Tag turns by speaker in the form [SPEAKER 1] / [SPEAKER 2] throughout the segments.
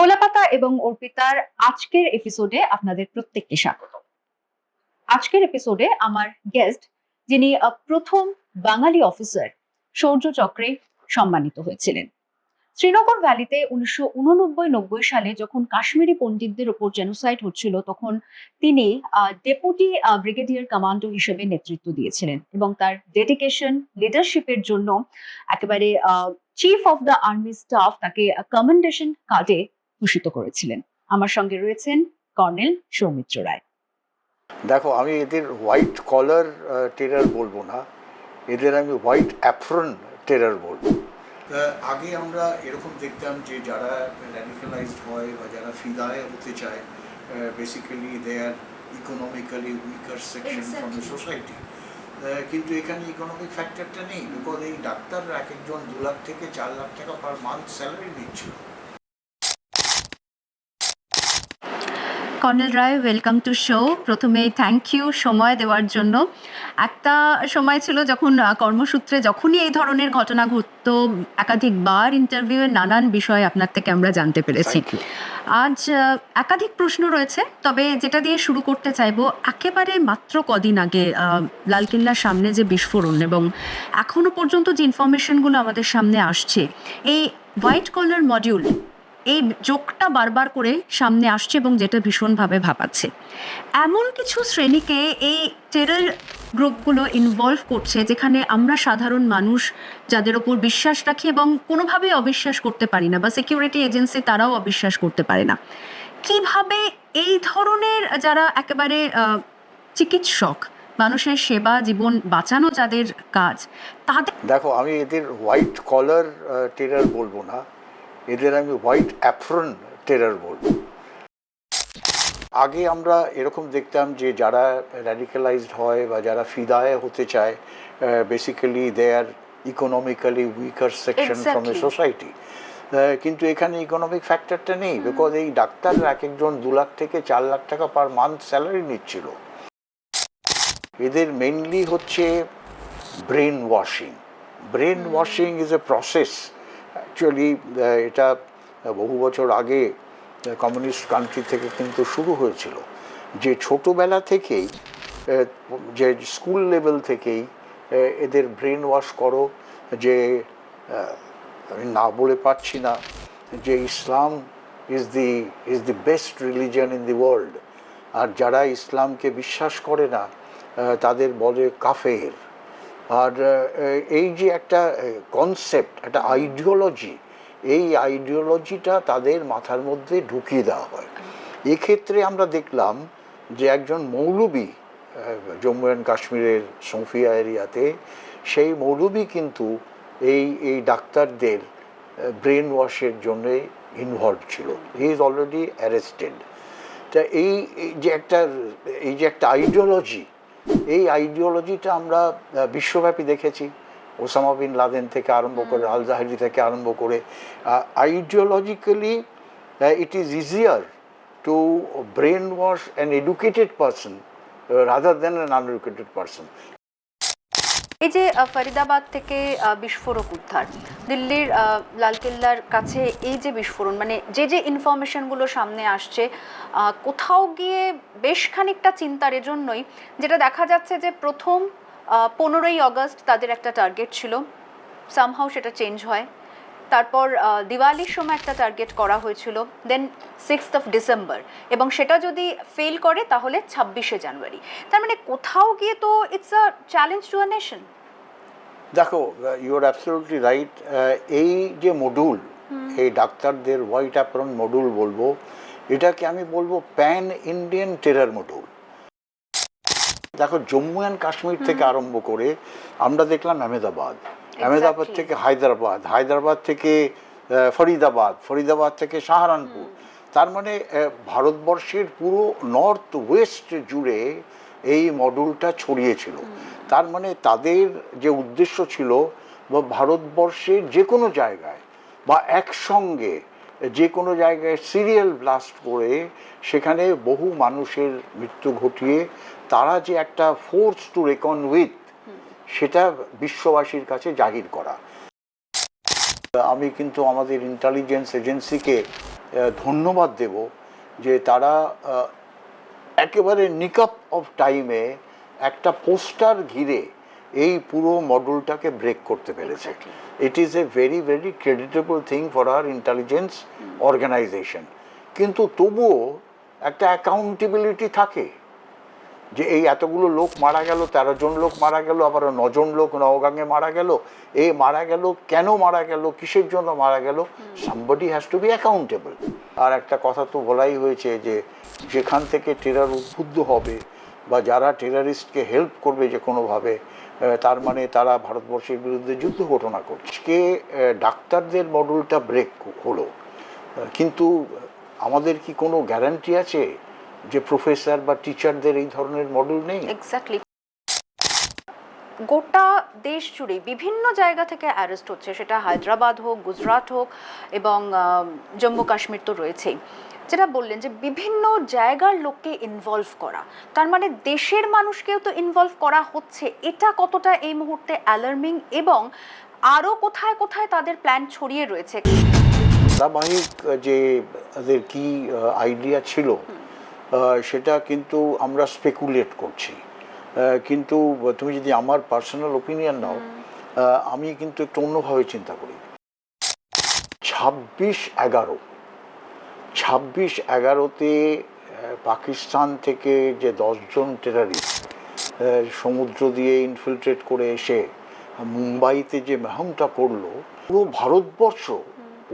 [SPEAKER 1] খোলাপাতা এবং অর্পিতার আজকের এপিসোডে আপনাদের প্রত্যেককে স্বাগত। আজকের এপিসোডে আমার গেস্ট যিনি প্রথম বাঙালি অফিসার শৌর্য চক্রে সম্মানিত হয়েছিলেন। শ্রীনগর ভ্যালিতে উনিশশো উননব্বই নব্বই সালে যখন কাশ্মীরি পণ্ডিতদের উপর জেনোসাইড হচ্ছিল, তখন তিনি ডেপুটি ব্রিগেডিয়ার কমান্ডো হিসেবে নেতৃত্ব দিয়েছিলেন এবং তার ডেডিকেশন লিডারশিপের জন্য একেবারে chief of the army staff তাকে কমেন্ডেশন কার্ডে ভূষিত করেছিলেন। আমার সঙ্গে রয়েছেন কর্নেল সৌমিত্র রায়।
[SPEAKER 2] দেখো আমি এদের হোয়াইট কলার টেরার বলব না। এদের আমি হোয়াইট অ্যাফ্রন টেরার বলব।
[SPEAKER 3] আগে আমরা এরকম দেখতাম যে যারা র্যাডিক্যালাইজড হয় বা যারা ফিদায় হতে চায় basically they are economically weaker section from the society কিন্তু এখানে ইকোনমিক ফ্যাক্টরটা নেই বিকজ এই ডাক্তাররা এক একজন দু লাখ থেকে চার লাখ টাকা পার মান্থ স্যালারি নিচ্ছিল।
[SPEAKER 1] Colonel Roy welcome to show প্রথমে থ্যাংক ইউ সময় দেওয়ার জন্য। একটা সময় ছিল যখন কর্মসূত্রে যখনই এই ধরনের ঘটনা ঘটতো একাধিকবার ইন্টারভিউয়ে নানান বিষয় আপনার থেকে আমরা জানতে পেরেছি। আজ একাধিক প্রশ্ন রয়েছে তবে যেটা দিয়ে শুরু করতে চাইব একেবারে মাত্র কদিন আগে লালকেল্লার সামনে যে বিস্ফোরণ এবং এখনও পর্যন্ত যে ইনফরমেশনগুলো আমাদের সামনে আসছে এই হোয়াইট কলার মডিউল এই যোগটা বারবার করে সামনে আসছে এবং যেটা ভীষণভাবে ভাবাচ্ছে। এমন কিছু শ্রেণীকে এই টেরর গ্রুপগুলো ইনভলভ করছে যেখানে আমরা সাধারণ মানুষ যাদের ওপর বিশ্বাস রাখি এবং কোনোভাবেই অবিশ্বাস করতে পারি না বা সিকিউরিটি এজেন্সি তারাও অবিশ্বাস করতে পারে না। কীভাবে এই ধরনের যারা একেবারে চিকিৎসক, মানুষের সেবা জীবন বাঁচানো যাদের কাজ, তাদের
[SPEAKER 2] দেখো, আমি এদের হোয়াইট কলার টেরার বলব না। এদের আমি হোয়াইট অ্যাফ্রন টেরার বলব। আগে আমরা এরকম দেখতাম যে যারা র্যাডিক্যালাইজড হয় বা যারা ফিদায় হতে চায় basically they are economically weaker section from
[SPEAKER 1] a
[SPEAKER 2] society কিন্তু এখানে ইকোনমিক ফ্যাক্টরটা নেই বিকজ এই ডাক্তাররা এক একজন দু লাখ থেকে চার লাখ টাকা পার মান্থ স্যালারি নিচ্ছিল। এদের মেনলি হচ্ছে brain washing brain washing is a process actually এটা বহু বছর আগে কমিউনিস্ট কান্ট্রি থেকে কিন্তু শুরু হয়েছিল। যে ছোটোবেলা থেকেই যে স্কুল লেভেল থেকেই এদের ব্রেন ওয়াশ করো, যে আমি না বলে পারছি না, যে Islam is the is the best religion in the world আর যারা ইসলামকে বিশ্বাস করে না তাদের বলে কাফের। আর এই যে একটা কনসেপ্ট একটা আইডিওলজি এই আইডিওলজিটা তাদের মাথার মধ্যে ঢুকিয়ে দেওয়া হয়। এক্ষেত্রে আমরা দেখলাম যে একজন মৌলবী জম্মু অ্যান্ড কাশ্মীরের সোফিয়া এরিয়াতে, সেই মৌলবী কিন্তু এই এই ডাক্তারদের ব্রেন ওয়াশের জন্য ইনভলভ ছিল। হি ইজ অলরেডি অ্যারেস্টেড তা এই যে একটা, এই যে একটা আইডিওলজি এই আইডিওলজিটা আমরা বিশ্বব্যাপী দেখেছি। ওসামা বিন লাদেন থেকে আরম্ভ করে আল জাহারি থেকে আরম্ভ করে। Ideologically it is easier to brain wash an educated person rather than an uneducated person
[SPEAKER 1] এই যে ফরিদাবাদ থেকে বিস্ফোরক উদ্ধার, দিল্লির লালকেল্লার কাছে এই যে বিস্ফোরণ মানে যে যে ইনফরমেশনগুলো সামনে আসছে কোথাও গিয়ে বেশ খানিকটা চিন্তার এজন্যই যেটা দেখা যাচ্ছে যে প্রথম পনেরোই অগস্ট তাদের একটা টার্গেট ছিল। সামহাও সেটা চেঞ্জ হয়। তারপর দিওয়ালির সময় একটা টার্গেট করা হয়েছিল দেন সিক্সথ অফ ডিসেম্বর এবং সেটা যদি ফেল করে তাহলে ছাব্বিশে জানুয়ারি। তার মানে কোথাও গিয়ে তো it's a challenge to a nation
[SPEAKER 2] দেখো ইউ আর অ্যাবসলিউটলি রাইট এই যে মডুল এই ডাক্তারদের হোয়াইট অ্যাপ্রন মডুল বলব এটাকে আমি বলব প্যান ইন্ডিয়ান টেরার মডুল দেখো জম্মু অ্যান্ড কাশ্মীর থেকে আরম্ভ করে আমরা দেখলাম আহমেদাবাদ আহমেদাবাদ থেকে হায়দ্রাবাদ হায়দ্রাবাদ থেকে ফরিদাবাদ ফরিদাবাদ থেকে সাহারানপুর। তার মানে ভারতবর্ষের পুরো নর্থ ওয়েস্ট জুড়ে এই মডুলটা ছড়িয়েছিল। তার মানে তাদের যে উদ্দেশ্য ছিল বা ভারতবর্ষের যে কোনো জায়গায় বা একসঙ্গে যে কোনো জায়গায় সিরিয়াল ব্লাস্ট করে সেখানে বহু মানুষের মৃত্যু ঘটিয়ে তারা যে একটা ফোর্স টু রেকন উইথ সেটা বিশ্ববাসীর কাছে জাহির করা। আমি কিন্তু আমাদের ইন্টেলিজেন্স এজেন্সিকে ধন্যবাদ দেব যে তারা একেবারে নিকআপ অফ টাইমে একটা পোস্টার ঘিরে এই পুরো মডেলটাকে ব্রেক করতে পেরেছে। It is a very very creditable thing for our intelligence organisation কিন্তু তবুও একটা অ্যাকাউন্টেবিলিটি থাকে। যে এই এতগুলো লোক মারা গেল তেরো জন লোক মারা গেল আবার নজন লোক নওগাঙে মারা গেল। এ মারা গেল কেন মারা গেল কিসের জন্য মারা গেল? Somebody has to be accountable আর একটা কথা তো বলাই হয়েছে যে যেখান থেকে টেরার উদ্বুদ্ধ হবে বা যারা টেরারিস্টকে হেল্প করবে যে কোনোভাবে তার মানে তারা ভারতবর্ষের বিরুদ্ধে যুদ্ধ ঘটনা করছে। আহ, ডাক্তারদের মডেলটা ব্রেক হলো? কিন্তু আমাদের কি কোনো গ্যারান্টি আছে? যে প্রফেসর বা টিচারদের এই ধরনের মডেল নেই?
[SPEAKER 4] এক্স্যাক্টলি গোটা দেশ জুড়ে বিভিন্ন জায়গা থেকে অ্যারেস্ট হচ্ছে। সেটা হায়দ্রাবাদ হোক গুজরাট হোক এবং জম্মু কাশ্মীর তো রয়েছেই। যেটা বললেন যে বিভিন্ন জায়গার লোককে ইনভলভ করা। তার মানে দেশের মানুষকেও তো ইনভলভ করা হচ্ছে। এটা কতটা এই মুহূর্তে অ্যালার্মিং এবং আরও কোথায় কোথায় তাদের প্ল্যান ছড়িয়ে রয়েছে?
[SPEAKER 2] ধারাবাহিক যে তাদের কি আইডিয়া ছিল সেটা কিন্তু আমরা স্পেকুলেট করছি। কিন্তু তুমি যদি আমার পার্সোনাল ওপিনিয়ন নাও আমি কিন্তু একটু অন্যভাবে চিন্তা করি। ছাব্বিশ এগারো ছাব্বিশ এগারোতে পাকিস্তান থেকে যে দশজন টেরারিস্ট সমুদ্র দিয়ে ইনফিলট্রেট করে এসে মুম্বাইতে যে মেহমটা করল পুরো ভারতবর্ষ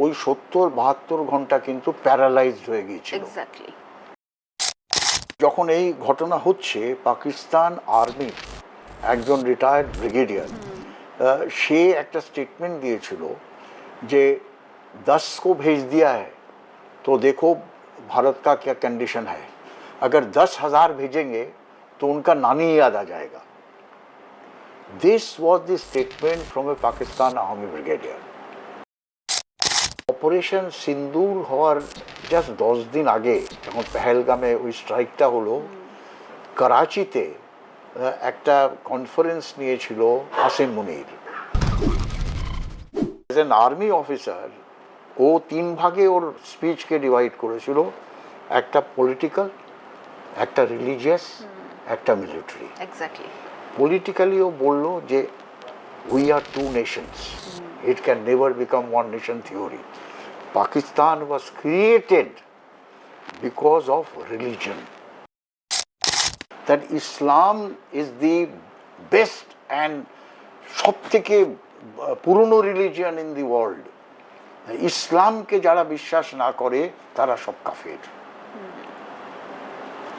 [SPEAKER 2] ওই সত্তর বাহাত্তর ঘণ্টা কিন্তু প্যারালাইজড হয়ে গিয়েছিল। যখন এই ঘটনা হচ্ছে পাকিস্তান আর্মি একজন রিটায়ার্ড ব্রিগেডিয়ার সে একটা স্টেটমেন্ট দিয়েছিল যে दस को भेज दिया है तो देखो भारत का क्या कंडीशन है अगर दस हजार भेजेंगे तो उनका नानी याद आ जाएगा this was the statement from a Pakistan army brigadier operation Sindoor হওয়ার জাস্ট দশ দিন আগে যখন পেহেলগামে ওই স্ট্রাইকটা হলো করাচিতে একটা কনফারেন্স নিয়েছিল Asim Munir. As an army officer ও তিন ভাগে ওর স্পিচকে ডিভাইড করেছিল একটা পলিটিক্যাল একটা রিলিজিয়াস একটা মিলিটারি
[SPEAKER 4] এক্স্যাক্টলি
[SPEAKER 2] politically ও বলল যে we are two nations it can never become one nation theory. Pakistan was created because of religion That Islam is the best and সব থেকে পুরনো রিলিজিয়ন ইন দি ওয়ার্ল্ড ইসলামকে যারা বিশ্বাস না করে, তারা সব কাফের।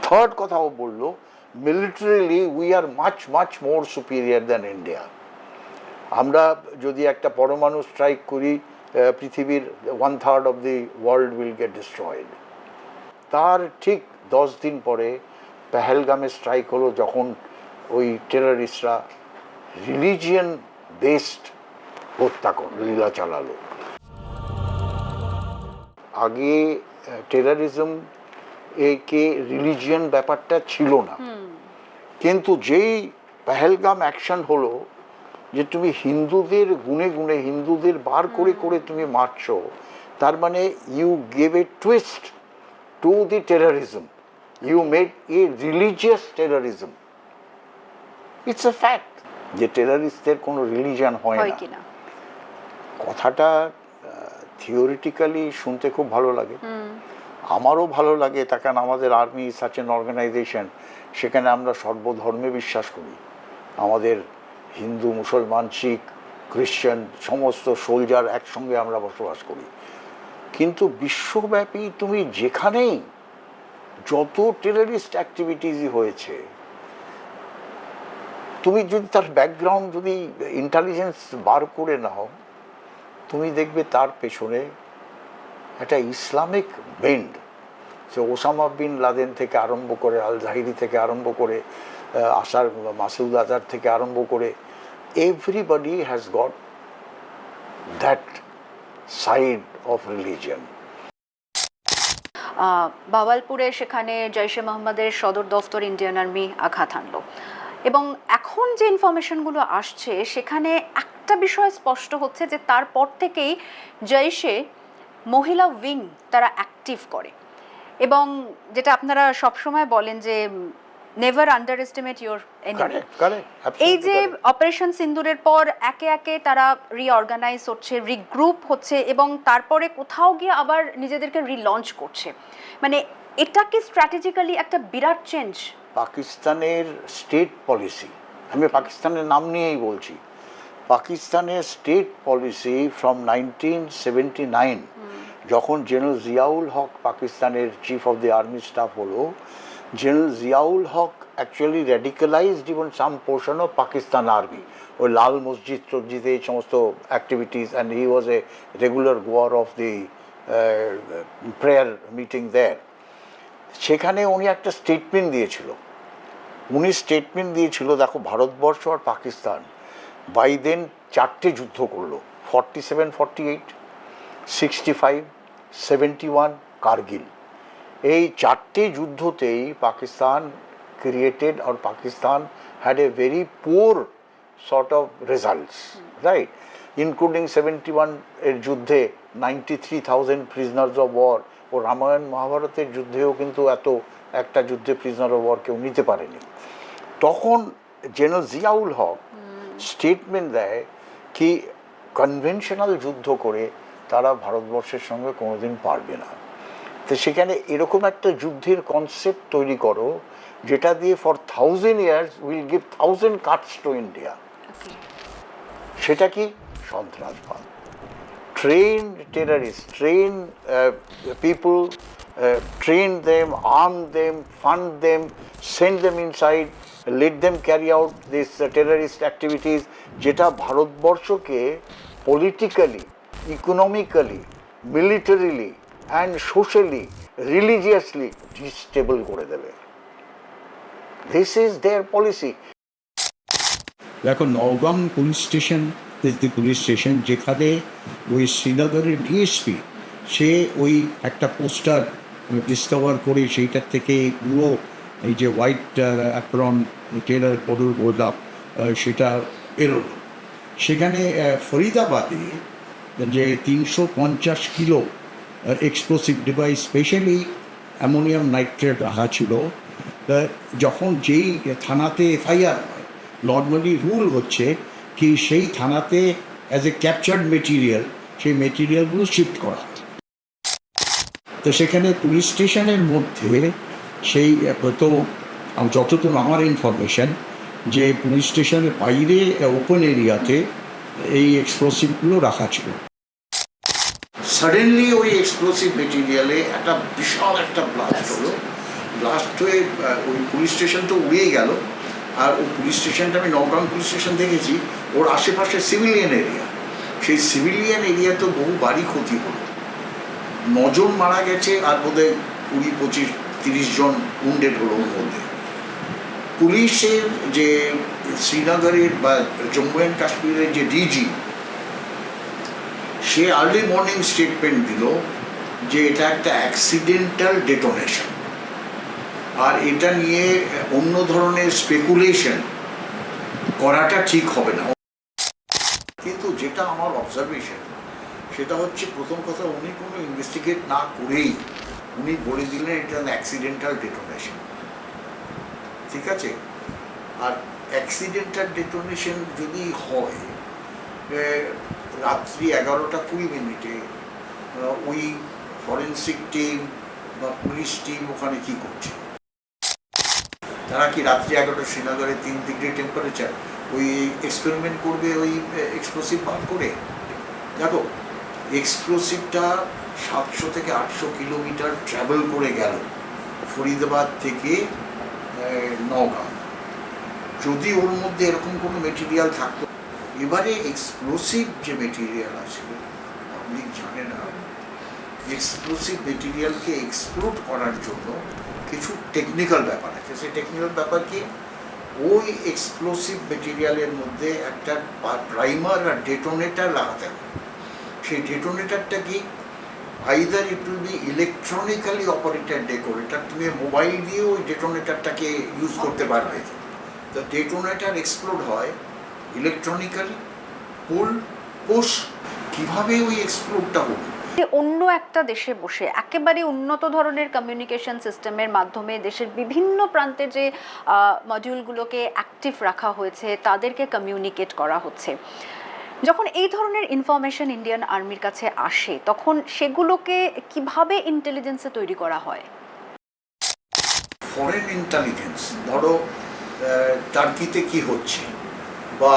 [SPEAKER 2] থার্ড কথা ও বলল militarily we are much much more superior than India আমরা যদি একটা পরমাণু স্ট্রাইক করি পৃথিবীর one third of the world will get destroyed তার ঠিক দশ দিন পরে পেহেলগামে স্ট্রাইক হলো যখন ওই টেরারিস্টরা রিলিজিয়ান বেসড হত্যা কর লীলা চালালো। আগে টেরারিজম একে রিলিজিয়ান ব্যাপারটা ছিল না। কিন্তু যেই পেহেলগাম অ্যাকশন হলো যে তুমি হিন্দুদের গুনে গুনে হিন্দুদের বার করে করে তুমি মারছো তার মানে you gave a twist to the terrorism you made a religious terrorism it's a fact যে টেররিস্টদের কোনো রিলিজিয়ান হয় না।
[SPEAKER 4] কিনা।
[SPEAKER 2] কথাটা থিওরিটিক্যালি শুনতে খুব ভালো লাগে। আমারও ভালো লাগে তার কারণ আমাদের আর্মি সাচ অর্গানাইজেশন সেখানে আমরা সর্বধর্মে বিশ্বাস করি। আমাদের হিন্দু, মুসলমান, শিখ, খ্রিশ্চান, সমস্ত সোলজার একসঙ্গে আমরা বসবাস করি। কিন্তু বিশ্বব্যাপী তুমি যেখানেই যত টেররিস্ট অ্যাক্টিভিটিসই হয়েছে, তুমি যদি তার ব্যাকগ্রাউন্ড যদি ইন্টেলিজেন্স বার করে নাও, তুমি দেখবে তার পেছনে একটা ইসলামিক বেন্ড সে ওসামা বিন লাদেন থেকে আরম্ভ করে আল জাহিরি থেকে আরম্ভ করে আসার মাসুদ আজার থেকে আরম্ভ করে has got that side of religion
[SPEAKER 4] uh, বাওয়ালপুরে সেখানে জৈশে মোহাম্মদের সদর দফতর ইন্ডিয়ান আর্মি আঘাত হানলো। এবং এখন যে ইনফরমেশনগুলো আসছে সেখানে একটা বিষয় স্পষ্ট হচ্ছে যে তারপর থেকেই জৈশে মহিলা উইং তারা অ্যাক্টিভ করে। এবং যেটা আপনারা সবসময় বলেন যে never underestimate your enemy এই যে অপারেশন সিন্দুরের পর একে একে তারা রিঅর্গানাইজ হচ্ছে রিগ্রুপ হচ্ছে এবং তারপরে কোথাও গিয়ে আবার নিজেদেরকে রিলঞ্চ করছে। মানে এটা কি স্ট্র্যাটেজিক্যালি একটা বিরাট চেঞ্জ
[SPEAKER 2] পাকিস্তানের স্টেট পলিসি আমি পাকিস্তানের নাম নিয়েই বলছি পাকিস্তানের state policy from nineteen seventy nine যখন জেনারেল জিয়াউল হক পাকিস্তানের chief of the army staff হলো general Ziaul Haq actually radicalised even some portion of Pakistan army ওই লাল মসজিদ টসজিদে এই সমস্ত activities and he was a regular goer of the prayer meeting there সেখানে উনি একটা স্টেটমেন্ট দিয়েছিল। উনি স্টেটমেন্ট দিয়েছিল, দেখো, ভারতবর্ষ আর পাকিস্তান বাই দেন চারটে যুদ্ধ করল। Forty seven forty eight sixty five seventy one Kargil. এই চারটে যুদ্ধতেই Pakistan created R Pakistan had a very poor sort of results right including seventy ওয়ানের যুদ্ধে ninety three thousand prisoners of war ও রামায়ণ মহাভারতের যুদ্ধেও কিন্তু এত একটা যুদ্ধে প্রিজনার অফ ওয়ার কেউ নিতে পারেনি। তখন জেনারেল জিয়াউল হক স্টেটমেন্ট দেয় কি কনভেনশনাল যুদ্ধ করে তারা ভারতবর্ষের সঙ্গে কোনোদিন পারবে না। তো সেখানে এরকম একটা যুদ্ধের কনসেপ্ট তৈরি করো যেটা দিয়ে for thousand years will give thousand cuts to India সেটা কি? সন্ত্রাসবাদ train terrorist train people train them arm them fund them send them inside let them carry out this terrorist activities যেটা ভারতবর্ষকে politically economically militarily and socially religiously destable করে দেবে। This is their policy
[SPEAKER 5] দেখো Nowgam police station police station যেখানে ওই শ্রীনগরের DSP সে ওই একটা পোস্টার ডিসকভার করে সেইটার থেকে পুরো এই যে হোয়াইট অ্যাপ্রন টেলার পদুর গোলাপ সেটা এরোলো সেখানে ফরিদাবাদে যে তিনশো পঞ্চাশ kilo explosive device specially ammonium nitrate রাখা ছিল যখন যেই থানাতে এফআইআর নর্মালি রুল হচ্ছে কি সেই থানাতে অ্যাজ এ ক্যাপচার্ড মেটিরিয়াল সেই মেটিরিয়ালগুলো শিফট করা তো সেখানে পুলিশ স্টেশনের মধ্যে সেই তো যতদূর আমার ইনফরমেশন যে পুলিশ স্টেশনের বাইরে ওপেন এরিয়াতে এই এক্সপ্লোসিভগুলো রাখা ছিল।
[SPEAKER 2] সাডেনলি ওই এক্সপ্লোসিভ মেটেরিয়ালে একটা বিশাল একটা ব্লাস্ট হলো। ব্লাস্ট হয়ে ওই পুলিশ স্টেশন তো উড়িয়ে গেল। আর ওই পুলিশ স্টেশনটা আমি নবগ্রাম পুলিশ স্টেশন দেখেছি, ওর আশেপাশে সিভিলিয়ান এরিয়া সেই সিভিলিয়ান এরিয়া তো বহু বাড়ি ক্ষতি হলো। নজন মারা গেছে, আর বোধহয় কুড়ি, পঁচিশ, তিরিশ জন উন্ডেড হলো ওর মধ্যে। পুলিশের যে শ্রীনগরের বা জম্মু অ্যান্ড কাশ্মীরের যে ডিজি সে আর্লি মর্নিং স্টেটমেন্ট দিল যে এটা একটা অ্যাক্সিডেন্টাল ডেটোনেশন আর এটা নিয়ে অন্য ধরনের স্পেকুলেশন করাটা ঠিক হবে না। কিন্তু যেটা আমার অবজারভেশন সেটা হচ্ছে প্রথম কথা, উনি কোনো ইনভেস্টিগেট না করেই উনি বলে দিলেন এটা অ্যাক্সিডেন্টাল ডেটোনেশন ঠিক আছে? আর অ্যাক্সিডেন্টাল ডেটোনেশন যদি হয় রাত্রি এগারোটা কুড়ি মিনিটে ওই ফরেন্সিক টিম বা পুলিশ টিম ওখানে কি করছে? তারা কি রাত্রি এগারোটা শ্রীনগরে তিন ডিগ্রি টেম্পারেচার ওই এক্সপেরিমেন্ট করবে ওই এক্সপ্লোসিভ বার করে? দেখো এক্সপ্লোসিভটা সাতশো থেকে আটশো কিলোমিটার ট্রাভেল করে গেল ফরিদাবাদ থেকে নওগাঁ। যদি ওর মধ্যে এরকম কোনো মেটেরিয়াল থাকতো এবারে এক্সপ্লোসিভ যে মেটেরিয়াল আছে পাবলিক জানে না এক্সপ্লোসিভ মেটেরিয়ালকে এক্সপ্লোড করার জন্য কিছু টেকনিক্যাল ব্যাপার আছে। সেই টেকনিক্যাল ব্যাপার কি? ওই এক্সপ্লোসিভ মেটেরিয়ালের মধ্যে একটা প্রাইমার আর ডেটোনেটার লাগাতে হবে। সেই ডেটোনেটারটা কি? Either it will be electronically operated decorator তুমি মোবাইল দিয়ে ওই ডেটোনেটারটাকে ইউজ করতে পারবে। তো ডেটোনেটার এক্সপ্লোড হয় ইলেকট্রনিক্যালি পুল পুশ কীভাবে ওই এক্সপ্লোডটা হলো?
[SPEAKER 1] যে অন্য একটা দেশে বসে একেবারে উন্নত ধরনের কমিউনিকেশন সিস্টেমের মাধ্যমে দেশের বিভিন্ন প্রান্তে যে মডিউলগুলোকে অ্যাক্টিভ রাখা হয়েছে তাদেরকে কমিউনিকেট করা হচ্ছে। যখন এই ধরনের ইনফরমেশন ইন্ডিয়ান আর্মির কাছে আসে তখন সেগুলোকে কীভাবে ইন্টেলিজেন্সে তৈরি করা হয়?
[SPEAKER 2] ফরেন ইন্টেলিজেন্স ধরো টার্কিতে কি হচ্ছে? বা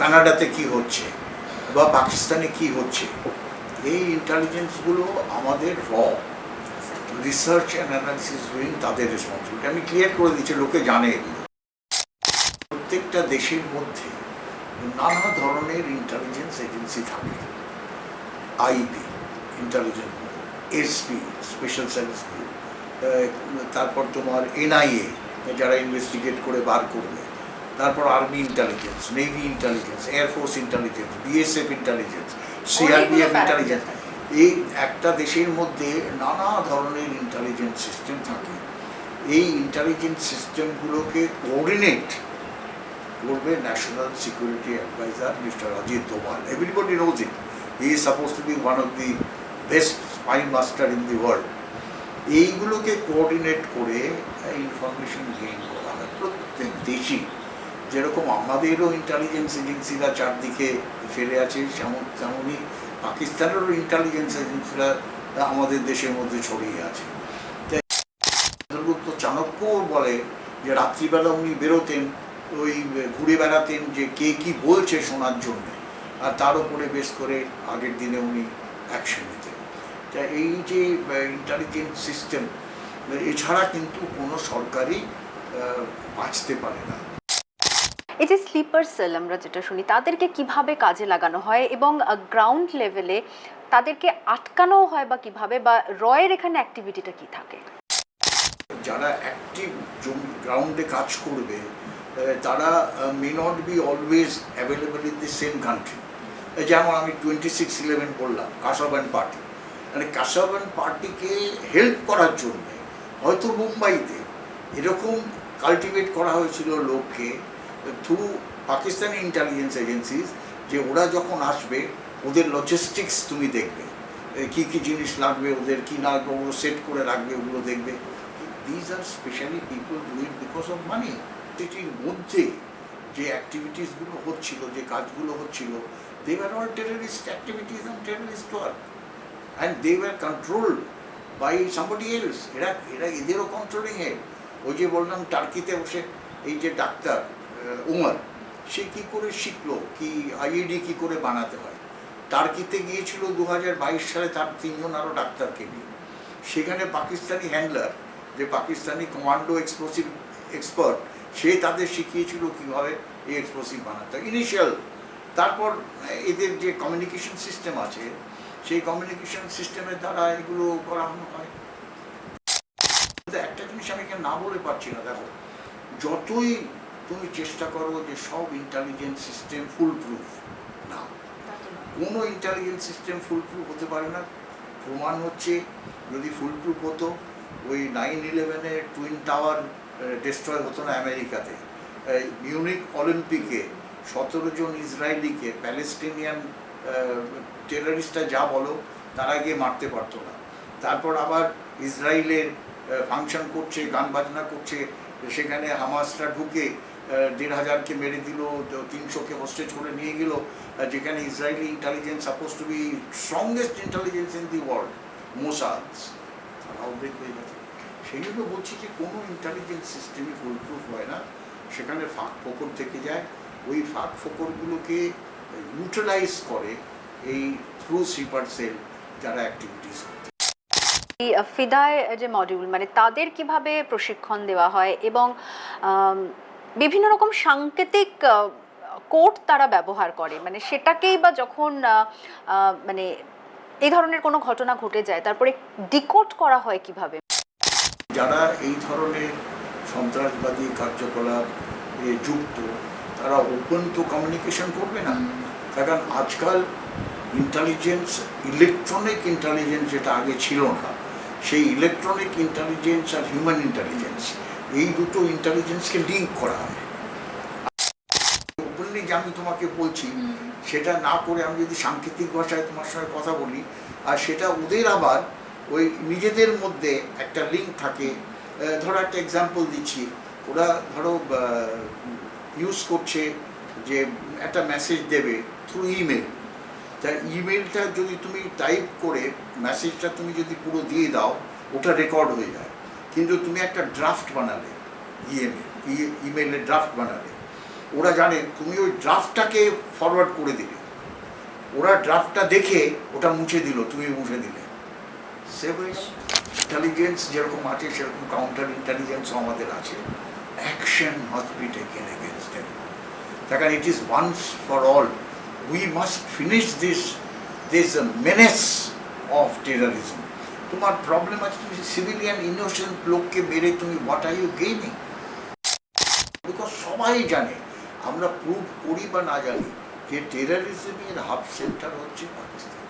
[SPEAKER 2] কানাডাতে কি হচ্ছে বা পাকিস্তানে কি হচ্ছে, এই ইন্টেলিজেন্সগুলো আমাদের র। রিসার্চ অ্যান্ড অ্যানালিসিস ডুইং তাদের রেসপন্সিবিলিটি আমি ক্লিয়ার করে দিচ্ছি, লোকে জানে এগুলো। প্রত্যেকটা দেশের মধ্যে নানা ধরনের ইন্টেলিজেন্স এজেন্সি থাকে। IB intelligence SP special service তারপর তোমার এনআইএ, যারা ইনভেস্টিগেট করে বার করবে। তারপর army intelligence navy intelligence air force intelligence BSF intelligence
[SPEAKER 1] CRPF
[SPEAKER 2] intelligence এই একটা দেশের মধ্যে নানা ধরনের ইন্টেলিজেন্স সিস্টেম থাকে। এই ইন্টেলিজেন্স সিস্টেমগুলোকে কোঅর্ডিনেট করবে national security adviser mister Ajit Doval everybody knows it he is suppose to be one of the best spy master in the world এইগুলোকে কোঅর্ডিনেট করে ইনফরমেশন গেইন করা হয়। প্রত্যেক দেশই। যেরকম আমাদেরও ইন্টেলিজেন্স এজেন্সিরা চারদিকে ফেলে আছে, যেমন তেমনই পাকিস্তানেরও ইন্টেলিজেন্স এজেন্সিরা আমাদের দেশের মধ্যে ছড়িয়ে আছে। চন্দ্রগুপ্ত চাণক্য বলে যে রাত্রিবেলা উনি বেরোতেন, ওই ঘুরে বেড়াতেন যে কে কি বলছে শোনার জন্য। আর তার উপরে বেশ করে আগের দিনে উনি অ্যাকশন নিতেন। তা এই যে ইন্টেলিজেন্স সিস্টেম এছাড়া কিন্তু কোনো সরকারই বাঁচতে পারে না।
[SPEAKER 1] এই যে স্লিপার সেল আমরা যেটা শুনি, তাদেরকে কীভাবে কাজে লাগানো হয় এবং গ্রাউন্ড লেভেলে তাদেরকে আটকানো হয় বা কীভাবে বা রয়ের এখানে অ্যাক্টিভিটিটা কি থাকে?
[SPEAKER 2] যারা অ্যাক্টিভ গ্রাউন্ডে কাজ করবে তারা may not be always available in the same country যেমন আমি টোয়েন্টি সিক্স ইলেভেন বললাম, কাসাবান পার্টি মানে কাসাবান পার্টিকে হেল্প করার জন্য হয়তো মুম্বাইতে এরকম কাল্টিভেট করা হয়েছিল লোককে থ্রু পাকিস্তানি ইন্টেলিজেন্স এজেন্সিস যে ওরা যখন আসবে, ওদের লজিস্টিক্স তুমি দেখবে। কি কি জিনিস লাগবে, ওদের কি লাগবে, ওগুলো সেট করে রাখবে, ওগুলো দেখবে। These are specially people do it because of money সিটির মধ্যে যে অ্যাক্টিভিটিসগুলো হচ্ছিল, যে কাজগুলো হচ্ছিল they were all terrorist activities and terrorist work and they were controlled by somebody else এরা এরা এদেরও কন্ট্রোলিং এ ওই যে বললাম টার্কিতে বসে এই যে ডাক্তার উমর, সে কি করে শিখলো? কি আইইডি কি করে বানাতে হয়? টার্কিতে গিয়েছিল দু হাজার বাইশ সালে তার তিনজন আরও ডাক্তারকে নিয়ে। সেখানে পাকিস্তানি হ্যান্ডলার যে পাকিস্তানি কমান্ডো এক্সপ্লোসিভ এক্সপার্ট সে তাদের শিখিয়েছিল কীভাবে এই এক্সপ্লোসিভ বানাতে ইনিশিয়াল তারপর এদের যে কমিউনিকেশন সিস্টেম আছে, সেই কমিউনিকেশন সিস্টেমের দ্বারা এগুলো করানো হয়। একটা জিনিস আমি এখানে না বলে পারছি না, দেখো। যতই তুমি চেষ্টা করো যে সব ইন্টেলিজেন্স সিস্টেম ফুল প্রুফ না কোনো ইন্টেলিজেন্স সিস্টেম ফুল প্রুফ হতে পারে না। প্রমাণ হচ্ছে, যদি ফুল প্রুফ হতো, ওই নাইন ইলেভেনে টুইন টাওয়ার ডিস্ট্রয় হতো না আমেরিকাতে। মিউনিক অলিম্পিকে সতেরো জন ইসরায়েলিকে প্যালেস্টিনিয়ান টেররিস্টরা যা বলো, তারা গিয়ে মারতে পারতো না। তারপর আবার ইসরায়েলের ফাংশন করছে, গান বাজনা করছে, সেখানে হামাসরা ঢুকে দেড় হাজারকে মেরে দিল তিনশোকে হোস্টেজ করে নিয়ে গেল যেখানে Israeli intelligence suppose to be strongest intelligence in the world Mossad's তারা আউটব্রেক হয়ে গেছে। সেই জন্য বলছি যে, কোনো ইন্টেলিজেন্স সিস্টেমই ফুলপ্রুফ হয় না। সেখানে ফাঁক ফোকর থেকে যায়। ওই ফাঁক ফোকরগুলোকে ইউটিলাইজ করে এই থ্রু স্লিপার সেল যারা অ্যাক্টিভিটিস
[SPEAKER 1] ফিদায় যে মডিউল মানে তাদের কীভাবে প্রশিক্ষণ দেওয়া হয় এবং বিভিন্ন রকম সাংকেতিক কোড তারা ব্যবহার করে। মানে সেটাকেই বা যখন মানে এই ধরনের কোনো ঘটনা ঘটে যায় তারপরে ডিকোড করা হয় কীভাবে?
[SPEAKER 2] যারা এই ধরনের সন্ত্রাসবাদী কার্যকলাপ যুক্ত তারা ওপেন তো কমিউনিকেশন করবে না? কারণ আজকাল ইন্টেলিজেন্স ইলেকট্রনিক ইন্টেলিজেন্স যেটা আগে ছিল না সেই ইলেকট্রনিক ইন্টেলিজেন্স আর হিউম্যান ইন্টেলিজেন্স এই দুটো ইন্টেলিজেন্সকে লিঙ্ক করা হয়। যে আমি তোমাকে বলছি সেটা না করে আমি যদি সাংকেতিক ভাষায় তোমার সঙ্গে কথা বলি আর সেটা ওদের আবার ওই নিজেদের মধ্যে একটা লিঙ্ক থাকে। ধরো একটা এক্সাম্পল দিচ্ছি। ওরা ধরো ইউজ করছে যে একটা মেসেজ দেবে থ্রু ইমেল তা ইমেলটা যদি তুমি টাইপ করে মেসেজটা তুমি যদি পুরো দিয়ে দাও ওটা রেকর্ড হয়ে যায়। কিন্তু তুমি একটা ড্রাফট বানালে ইএমএ ইমেলে ড্রাফট বানালে। ওরা জানে তুমি ওই ড্রাফটটাকে ফরওয়ার্ড করে দিলে। ওরা ড্রাফটটা দেখে ওটা মুছে দিল, তুমি মুছে দিলে। সেভ হয়ে ইন্টেলিজেন্স যেরকম আছে, সেরকম কাউন্টার ইন্টেলিজেন্সও আমাদের আছে। Action must taken them it is once for all we must finish this this menace of terrorism তোমার প্রবলেম আছে, তুমি সিভিলিয়ান ইনোসেন্ট লোককে মেরে তুমি what are you gaining because সবাই জানে, আমরা প্রুভ করি বা না জানি যে টেরারিজমের হাব সেন্টার হচ্ছে পাকিস্তান।